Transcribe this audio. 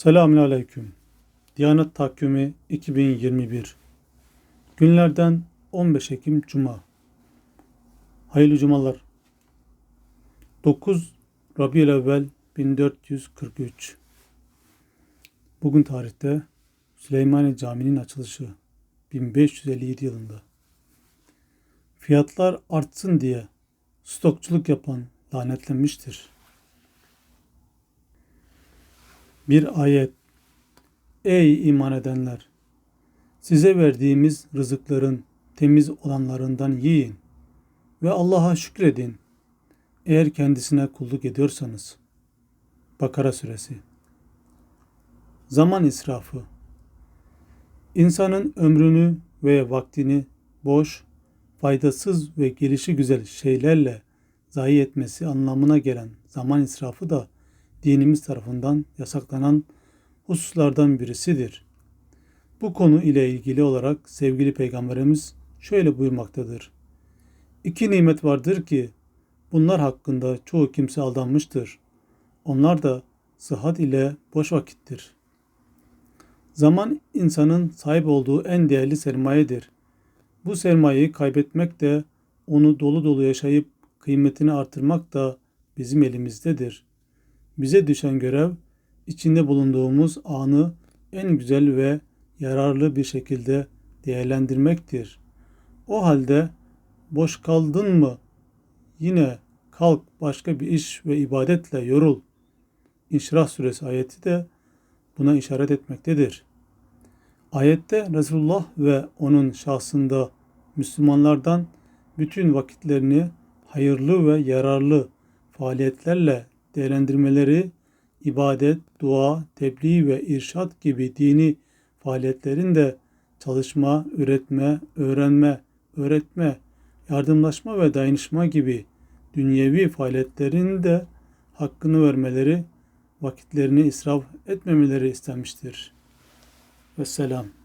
Selamünaleyküm. Diyanet Takvimi 2021. Günlerden 15 Ekim Cuma. Hayırlı cumalar. 9 Rabiülevvel 1443. Bugün tarihte Süleymaniye Camii'nin açılışı 1557 yılında. Fiyatlar artsın diye stokçuluk yapan lanetlenmiştir. Bir ayet. Ey iman edenler! Size verdiğimiz rızıkların temiz olanlarından yiyin ve Allah'a şükredin. Eğer kendisine kulluk ediyorsanız. Bakara suresi. Zaman israfı. İnsanın ömrünü ve vaktini boş, faydasız ve gelişi güzel şeylerle zayi etmesi anlamına gelen zaman israfı da dinimiz tarafından yasaklanan hususlardan birisidir. Bu konu ile ilgili olarak sevgili peygamberimiz şöyle buyurmaktadır. İki nimet vardır ki bunlar hakkında çoğu kimse aldanmıştır. Onlar da sıhhat ile boş vakittir. Zaman insanın sahip olduğu en değerli sermayedir. Bu sermayeyi kaybetmek de onu dolu dolu yaşayıp kıymetini artırmak da bizim elimizdedir. Bize düşen görev içinde bulunduğumuz anı en güzel ve yararlı bir şekilde değerlendirmektir. O halde boş kaldın mı yine kalk başka bir iş ve ibadetle yorul. İnşirah suresi ayeti de buna işaret etmektedir. Ayette Resulullah ve onun şahsında Müslümanlardan bütün vakitlerini hayırlı ve yararlı faaliyetlerle değerlendirmeleri, ibadet, dua, tebliğ ve irşat gibi dini faaliyetlerin de çalışma, üretme, öğrenme, öğretme, yardımlaşma ve dayanışma gibi dünyevi faaliyetlerin de hakkını vermeleri, vakitlerini israf etmemeleri istenmiştir. Vesselam.